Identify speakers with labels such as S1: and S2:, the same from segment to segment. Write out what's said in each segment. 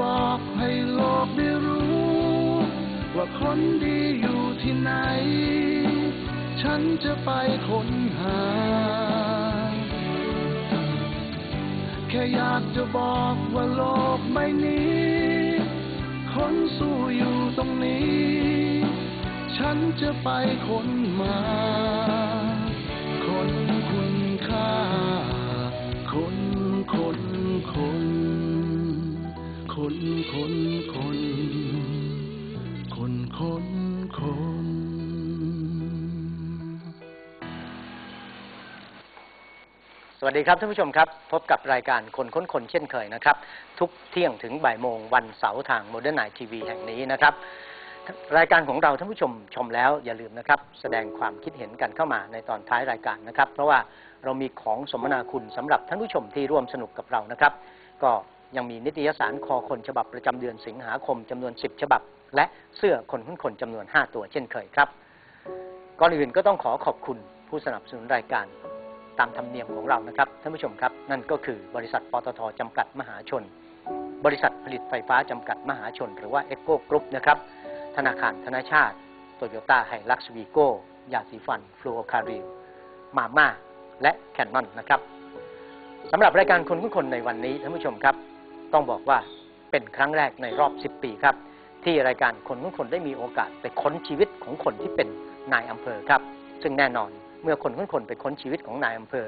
S1: บอกให้โลกได้รู้ ว่าคนดีอยู่ที่ไหน ฉันจะไปค้นหา แค่อยากจะบอกว่าโลกใบนี้ คนสู้อยู่ตรงนี้ ฉันจะไปค้นมา คนคนคนคนคน
S2: สวัสดีครับท่านผู้ชมครับ พบกับรายการคนค้นคนเช่นเคยนะครับ ทุกเที่ยงถึงบ่ายโมงวันเสาร์ทางโมเดิร์นไนทีวีแห่งนี้นะครับ รายการของเราท่านผู้ชมชมแล้วอย่าลืมนะครับ แสดงความคิดเห็นกันเข้ามาในตอนท้ายรายการนะครับ เพราะว่าเรามีของสมนาคุณสำหรับท่านผู้ชมที่ร่วมสนุกกับเรานะครับ ก็ ยังมีนิตยสารคอคนฉบับประจำเดือนสิงหาคมจำนวน 10 ฉบับ และเสื้อคนค้นคนจำนวน 5 ตัวเช่นเคยครับ ก่อนอื่นก็ต้องขอขอบคุณผู้สนับสนุนรายการตามธรรมเนียมของเรานะครับท่านผู้ชมครับ นั่นก็คือบริษัทปตทจำกัดมหาชน บริษัทผลิตไฟฟ้าจำกัดมหาชน หรือว่าเอ c โกกรุ๊ปนะครับธนาคารธนาชาติโตโยต้าไฮลักซ์วีโก้ยาสีฟัน ฟลูโอคาริลมาม่าและแคนนอนนะครับสำหรับรายการคนคุ้นคนในวันนี้ท่านผู้ชมครับ ต้องบอกว่าเป็นครั้งแรกในรอบ 10 ปีครับ ที่รายการคนคุ้นคนได้มีโอกาสไปค้นชีวิตของคนที่เป็นนายอำเภอครับ ซึ่งแน่นอนเมื่อคนคุ้นคนไปค้นชีวิตของนายอำเภอ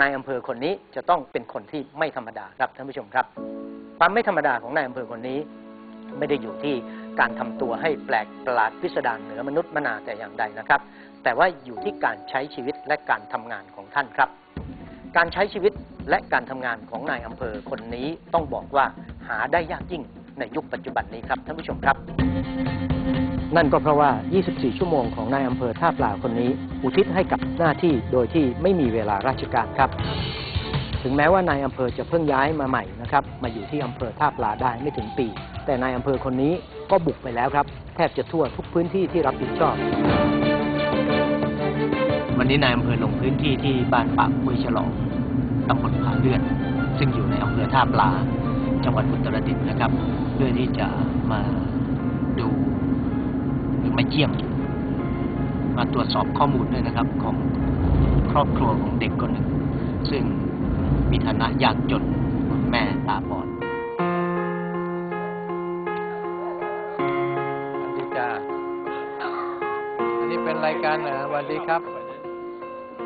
S2: นายอำเภอคนนี้จะต้องเป็นคนที่ไม่ธรรมดาครับท่านผู้ชมครับ ความไม่ธรรมดาของนายอำเภอคนนี้ ไม่ได้อยู่ที่การทำตัวให้แปลกประหลาดพิสดารเหนือมนุษย์มนาแต่อย่างใดนะครับ แต่ว่าอยู่ที่การใช้ชีวิตและการทำงานของท่านครับ การใช้ชีวิตและการทำงานของนายอำเภอคนนี้ต้องบอกว่าหาได้ยากยิ่งในยุคปัจจุบันนี้ครับท่านผู้ชมครับ นั่นก็เพราะว่า 24 ชั่วโมงของนายอำเภอท่าปลาคนนี้ อุทิศให้กับหน้าที่โดยที่ไม่มีเวลาราชการครับ ถึงแม้ว่านายอำเภอจะเพิ่งย้ายมาใหม่นะครับมาอยู่ที่อำเภอท่าปลาได้ไม่ถึงปี แต่นายอำเภอคนนี้ก็บุกไปแล้วครับ แทบจะทั่วทุกพื้นที่ที่รับผิดชอบ วันนี้นายอำเภอลงพื้นที่ที่บ้านปากห้วยฉลองตำบลผาเลือนซึ่งอยู่ในอำเภอท่าปลา จังหวัดอุตรดิตถ์นะครับ เพื่อที่จะมาดูหรือมาเยี่ยม มาตรวจสอบข้อมูลด้วยนะครับ ของครอบครัวของเด็กคนหนึ่ง ซึ่งมีฐานะยากจนแม่ตาบอด
S3: สวัสดีจ้าอันนี้เป็นรายการเหรอสวัสดีครับ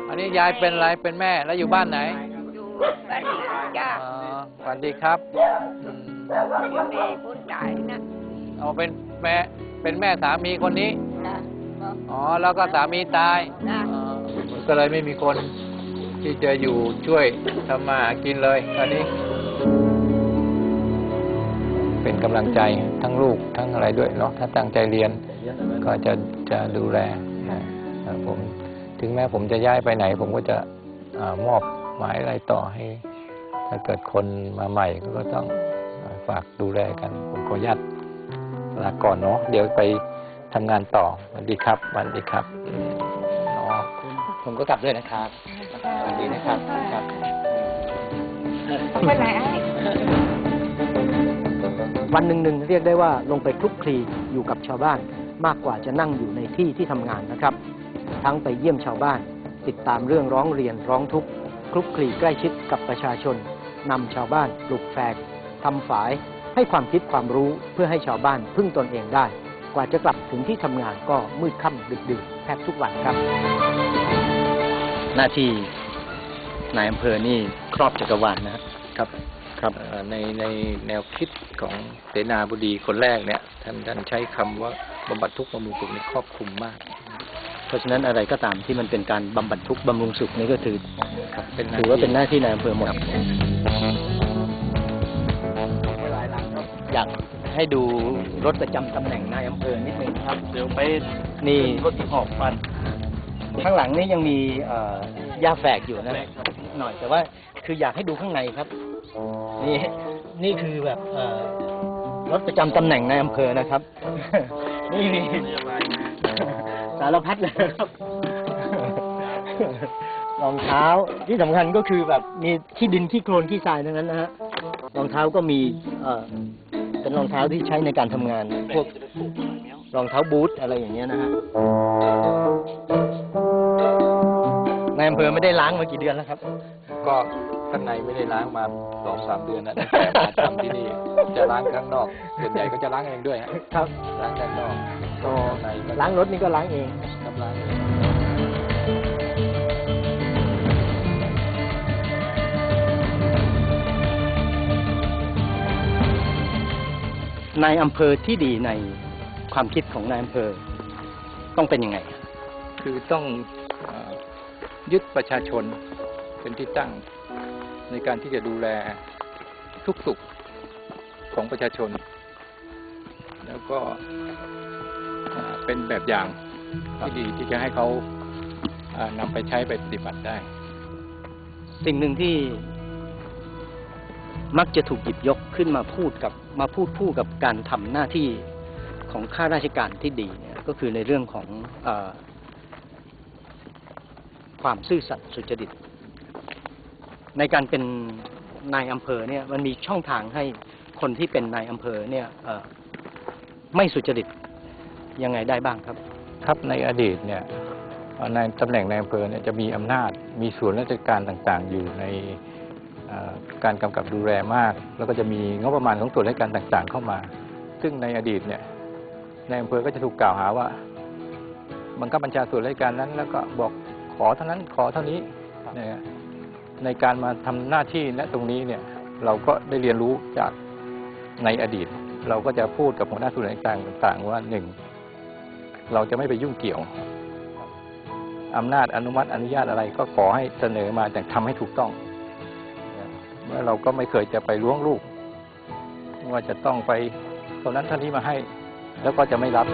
S3: อันนี้ยายเป็นอะไรเป็นแม่แล้วอยู่บ้านไหน
S4: อยู่ไปจ้า
S3: อ๋อสวัสดีครับอืม
S4: อยู่ในผู้ตายนะ
S3: เอาเป็นแม่เป็นแม่สามีคนนี้
S4: นะบอก
S3: อ๋อ แล้วก็สามีตาย
S4: นะ
S3: อ๋อก็เลยไม่มีคนที่จะอยู่ช่วยทำมาหากินเลยตอนนี้ เป็นกำลังใจทั้งลูกทั้งอะไรด้วยเนาะถ้าตั้งใจเรียนก็จะจะดูแลนะเอ่อผม ถึงแม้ผมจะย้ายไปไหน ผมก็จะอามอบหมายอะไรต่อให้ ถ้าเกิดคนมาใหม่ก็ต้องเอ่อฝากดูแลกัน ผมขออนุญาตลาก่อนเนาะเดี๋ยวไปทำงานต่อสวัสดีครับสวัสดีครับอืมเนาะ
S2: ผมก็กลับด้วยนะครับสวัสดีนะครับครับ
S4: ไปไหนไอ้
S2: วันหนึ่งหนึ่งเรียกได้ว่าลงไปคลุกคลีอยู่กับชาวบ้านมากกว่าจะนั่งอยู่ในที่ที่ทำงานนะครับ ทั้งไปเยี่ยมชาวบ้าน ติดตามเรื่องร้องเรียนร้องทุกข์คลุกคลีใกล้ชิดกับประชาชนนำชาวบ้านปลูกแฝกทำฝาย ให้ความคิดความรู้เพื่อให้ชาวบ้านพึ่งตนเองได้ กว่าจะกลับถึงที่ทำงานก็มืดค่ำดึกดื่นแทบทุกวันครับ หน้าที่นายอำเภอนี่ครอบจักรวาลนะครับครับ
S3: เอ่อในในแนวคิดของเสนาบดีคนแรกเนี่ยท่านท่านใช้คำว่าบำบัดทุกข์บำรุงสุขนี่ครอบคลุมมาก
S2: เพราะฉะนั้นอะไรก็ตามที่มันเป็นการบำบัดทุกข์บำรุงสุขนี่ก็ถือ
S3: ครับเป็นหน้า
S2: ถือว่า
S3: ที่
S2: เป็นหน้าที่นายอำเภอหมด
S3: ครับ
S2: อยากให้ดูรถประจำตำแหน่งนายอำเภอนิดนึงครับเดี๋ยวไปนี่รถหอบฟัน ข้างหลังนี่ยังมีเอ่อยาแฝกอยู่นะหน่อยแต่ว่าคืออยากให้ดูข้างในครับ นี่นี่คือแบบเอ่อรถประจำตำแหน่งนายอำเภอนะครับ นี่มีสารพัดเลยครับ รองเท้าที่สำคัญก็คือแบบมีขี้ดินขี้โคลนขี้ทรายทั้งนั้นนะฮะรองเท้าก็มีเอ่อเป็นรองเท้าที่ใช้ในการทำงาน พวกรองเท้าบูทอะไรอย่างเงี้ยนะฮะนายอำเภอไม่ได้ล้างมากี่เดือนแล้วครับ
S3: ก็ข้างในไม่ได้ล้างมาสองสามเดือนนะตั้งแต่มาทำที่นี่จะล้างข้างนอกส่วนใหญ่ก็จะล้างเองด้วยฮะ
S2: ครับ
S3: ล้างข้างนอก
S2: ก็
S3: ข้างในก็
S2: ล้างรถนี่ก็ล้างเอง
S3: ทำล้างเอง
S2: นายอำเภอที่ดีในความคิดของนายอำเภอ ต้องเป็นยังไง
S3: คือต้องเอ่อยึดประชาชนเป็นที่ตั้งในการที่จะดูแลทุกสุขของประชาชน แล้วก็อ่า เป็นแบบอย่างที่ดีที่จะให้เขาอ่านำไปใช้ไปปฏิบัติได้
S2: สิ่งหนึ่งที่มักจะถูกหยิบยกขึ้นมาพูดกับมาพูดคู่กับการทำหน้าที่ของข้าราชการที่ดีเนี่ยก็คือในเรื่องของเออความซื่อสัตย์สุจริต ในการเป็นนายอำเภอเนี่ยมันมีช่องทางให้คนที่เป็นนายอำเภอเนี่ยเอ่อไม่สุจริต ยังไงได้บ้างครับ
S3: ครับในอดีตเนี่ยเอ่อในตำแหน่งในอำเภอเนี่ยจะมีอำนาจมีส่วนราชการต่างๆ อยู่ในเอ่อการกำกับดูแลมาก แล้วก็จะมีงบประมาณของส่วนราชการต่างๆ เข้ามา ซึ่งในอดีตเนี่ยในอำเภอก็จะถูกกล่าวหาว่าบังคับบัญชาส่วนราชการนั้น แล้วก็บอกขอเท่านั้นขอเท่านี้นะฮะในการมาทำหน้าที่ณตรงนี้เนี่ยเราก็ได้เรียนรู้จากในอดีต เราก็จะพูดกับหัวหน้าส่วนราชการต่าง ๆ ว่าหนึ่ง เราจะไม่ไปยุ่งเกี่ยวอำนาจอนุมัติอนุญาตอะไรก็ขอให้เสนอมาแต่ทำให้ถูกต้องแล้วเราก็ไม่เคยจะไปล้วงลูก ว่าจะต้องไปเท่านั้นเท่านี้มาให้ แล้วก็จะไม่รับ